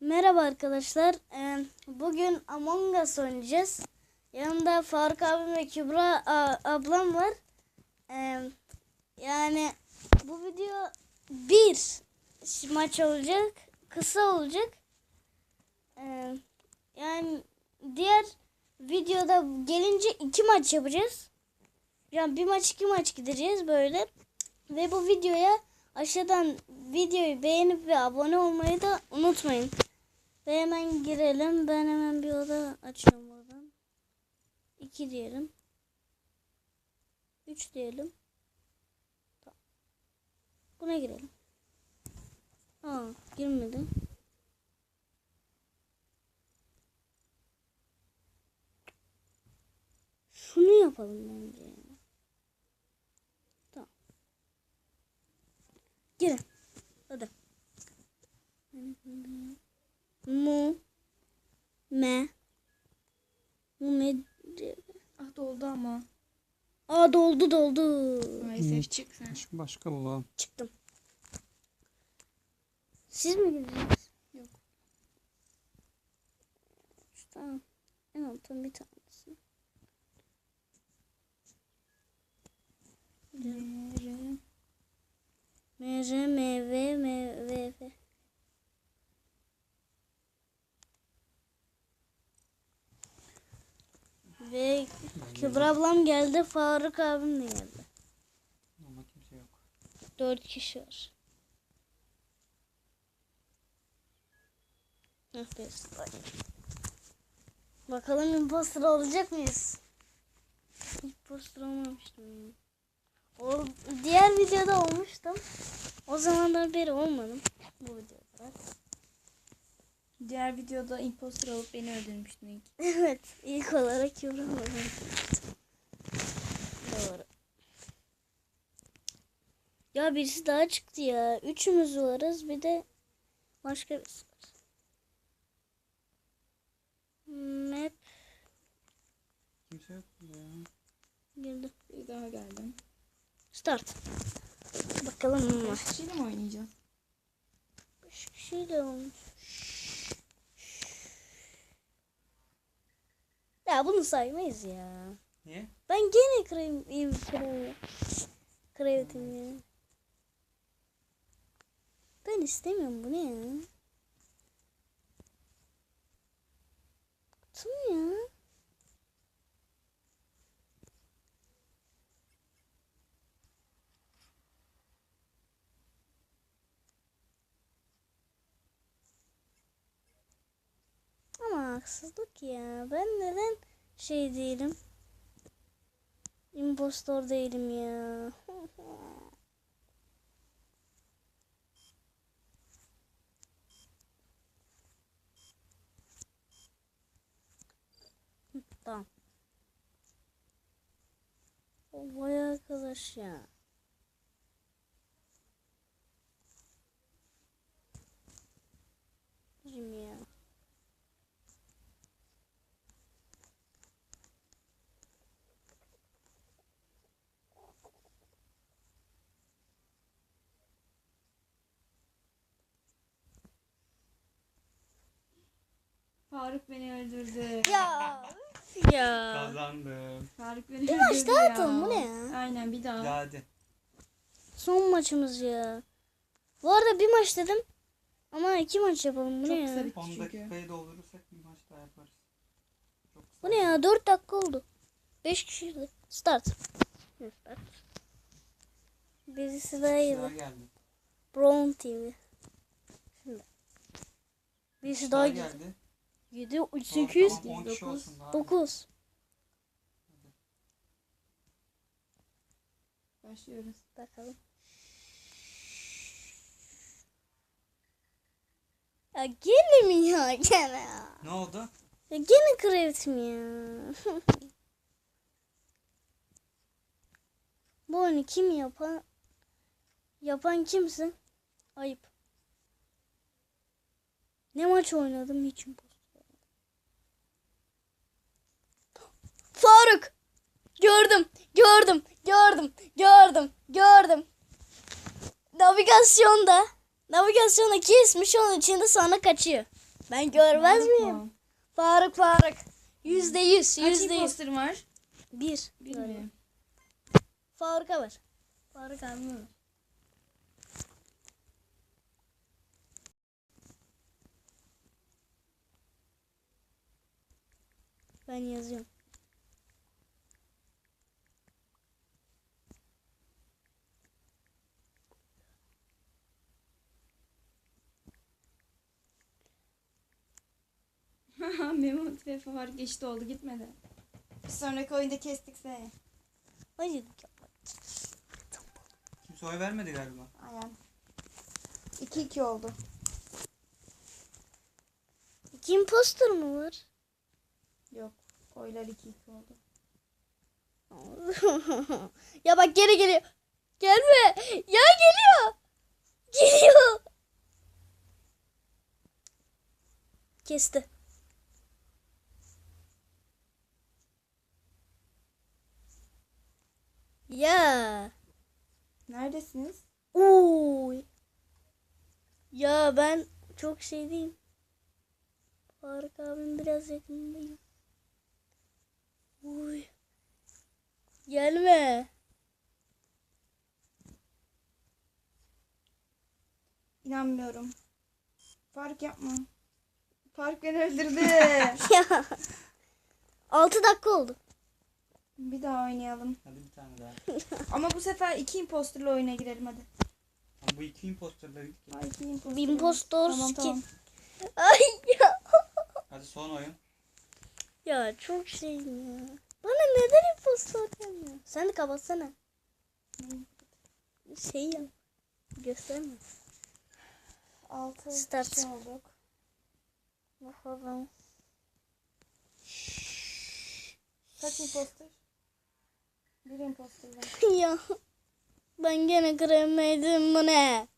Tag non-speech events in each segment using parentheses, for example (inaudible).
Merhaba arkadaşlar. Ee, bugün Among Us oynayacağız. Yanımda Faruk abim ve Kübra ablam var. Ee, yani bu video bir maç olacak. Kısa olacak. Ee, yani diğer videoda gelince iki maç yapacağız. Yani bir maç iki maç gideceğiz böyle. Ve bu videoya aşağıdan videoyu beğenip ve abone olmayı da unutmayın. Ve hemen girelim. Ben hemen bir oda açıyorum buradan. 2 diyelim. 3 diyelim. Tamam. Buna girelim. Aa girmedi. Şunu yapalım bence. ya. Tamam. Girin. Hadi. Mu me mu me Ah doldu ama. Aa doldu doldu. Maalesef çık sen. Başka, başka bulalım. Çıktım. Siz mi gideceksiniz? Yok. Şu Tamam. En alttan bir tanesi. Nere? M, R, Kübra ablam geldi, Faruk abim de geldi. Ama kimse yok. Dört kişi var. Ah be, ay. Bakalım imposter olacak mıyız? Imposter olmamıştım. O, diğer videoda olmuştum. O zamandan beri olmadım. Bu videoda. Diğer videoda imposter olup beni öldürmüştün ilk. (laughs) Evet. ilk olarak yorumladım. Doğru. Ya birisi daha çıktı ya. Üçümüz varız. Bir de başka birisi var. Map Kimse yok ya. girdi. Bir daha geldim. Start. Bakalım? Beş kişiyle mi oynayacağız? Beş kişi de olmuş. Ya bunu saymayız ya. Niye? Ben gene krem krem krevetim ya. Ben istemiyorum bu ne ya? Kutu mu ya? Ama haksızlık ya. Ben neden şey değilim? Impostor değilim ya. (laughs) tamam. Vay arkadaş ya. Bizim ya. Faruk beni öldürdü. Ya. Ya. Kazandım. Faruk beni Bir öldürdü maç daha ya. atalım, bu ne ya? Aynen bir daha. Ya hadi. Son maçımız ya. Bu arada bir maç dedim. Ama iki maç yapalım. Bu Çok ne kısa ya? bitti 10 çünkü. dakikayı doldurursak bir maç daha yaparız. Çok. Bu ne ya? 4 dakika oldu. 5 kişiydi. Start. Start. Birisi daha yedi. geldi. Brown TV. Şimdi. Birisi daha Daha yedi. geldi. 7, Tamam, 8, tamam, 10 kişi olsun daha. 9. Başlıyoruz. Bakalım. Ya gene mi ya (laughs) gene ya? Ne oldu? Ya gene krevetim ya. (laughs) Bu oyunu kim yapan? Yapan kimsin? Ayıp. Ne maç oynadım hiç imposter. Faruk! Gördüm, gördüm, gördüm, gördüm, gördüm. Navigasyonda, navigasyonda kesmiş onun içinde sana kaçıyor. Ben görmez Faruk miyim? mu? Faruk Faruk. Yüzde yüz. Kaç Yüzde yüz. imposter var? Bir. Faruk'a var. Faruk abime var. Ben yazıyorum. Mehmet ve Faruk eşit oldu gitmedi. Bir sonraki oyunda kestik seni. Hayır. Kimse oy vermedi galiba. Aynen. 2-2 oldu. İki imposter mı var? Yok. Oylar 2-2 oldu. (laughs) ya bak geri geliyor. Gelme. Ya geliyor. Geliyor. Kesti. Ya. Neredesiniz? Uy. Ya ben çok şey diyeyim. Faruk abim biraz yakındayım. Uy. Gelme. İnanmıyorum. Faruk yapma. Faruk beni öldürdü. (laughs) Ya. 6 dakika oldu. Bir daha oynayalım. Hadi bir tane daha. (laughs) Ama bu sefer iki imposterla oyuna girelim hadi. Ama bu iki imposterları git. Ay, iki imposter. Impostor Tamam ki- tamam. (laughs) Ay ya. Hadi son oyun. Ya çok şey ya. Bana neden impostor demiyor? Sen de kapatsana. Şey ya. Gösterme. Altı Start. kişi olduk. Bakalım. Kaç imposter? Bir imposter (laughs) ya. Ben gene kremeydim bu ne?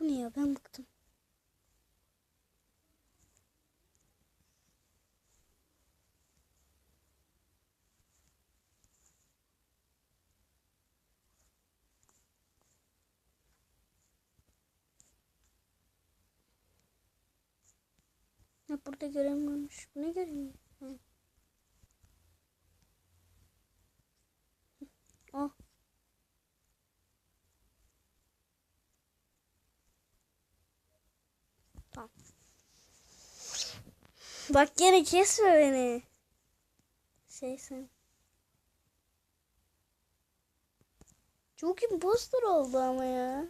Bu ne ya ben bıktım. Ya burada göremiyormuş. Ne görünüyor? Hı. Oh. Tamam. Bak gene kesme beni. Şey sen. Çok imposter oldu ama ya.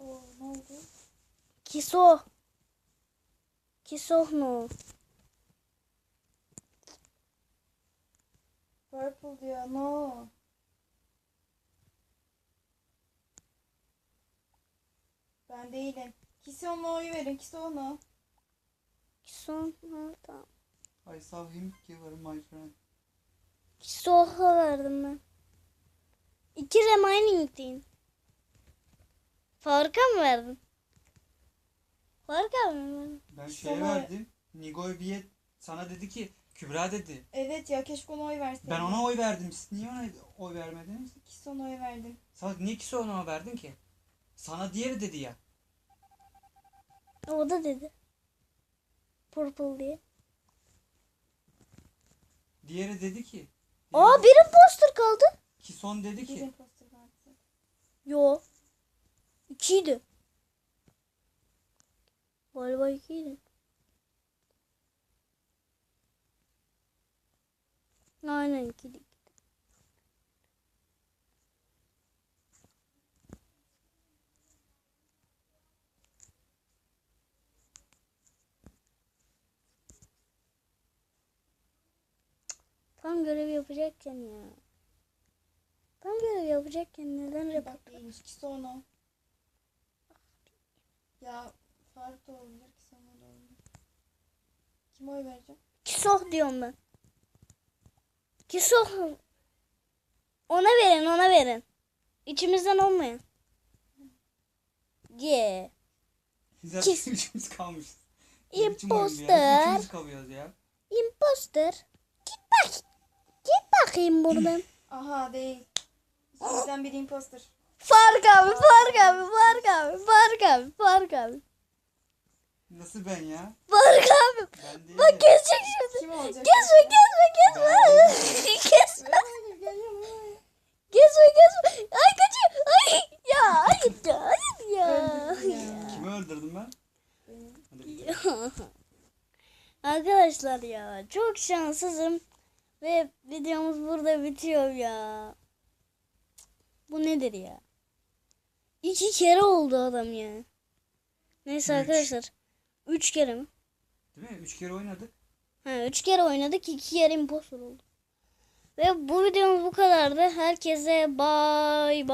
Oo ne oldu? Kiso. No. Purple diyor. No. Ben değilim. Kison'a oy verin. Kison'a. Kiso no. Tamam. I saw him kill my friend. Kiso'ya verdim ben. İki remaining deyin. Faruk'a mı verdin? Mı verdin? Ben şeye Sana- verdim. Nigoy Viyet sana dedi ki Kübra dedi. Evet ya keşke ona oy verseydin. Ben ona oy verdim. Siz niye ona oy vermediniz? Kison'a oy verdim. Salak niye ki ona verdin ki? Sana diğeri dedi ya. O da dedi. Purple diye. Diğeri dedi ki. Aa bir imposter kaldı. Ki son dedi ki. imposter vardı. Yo. İkiydi. Galiba ikiydi. Aynen ikiydi. Tam görev yapacakken ya. Tam görev yapacakken neden rap Bak değilmiş. Kison'a. Ya Faruk da olabilir. Kison'a da olabilir. Kime oy vereceğim? Kisoh diyorum ben. Kisoh. Ona verin ona verin. İçimizden olmayan. Yeah. Zaten Kes. üçümüz? Biz Imposter. Üçümüz kalıyoruz ya. Imposter. Git bak. Git bak. bakayım buradan. (clears throat) Aha değil. İkimizden biri imposter. Fark abi, Fark abi, Fark abi, Fark abi, Fark abi. Nasıl ben ya? Fark abi. Ben değilim. Bak gezecek şimdi. Kim olacak? Gezme, gezme, gezme. gezme. Gezme, gezme. Ay kaçıyor. Ay ya, hayır ya, hayır ya. Kimi öldürdüm ben? Arkadaşlar ya çok şanssızım ve videomuz burada bitiyor ya. Bu nedir ya? İki kere oldu adam ya. Neyse Üç. arkadaşlar. Üç kere mi? Değil mi? Üç kere oynadık. Ha, üç kere oynadık. iki kere impostor oldu. Ve bu videomuz bu kadardı. Herkese bay bay.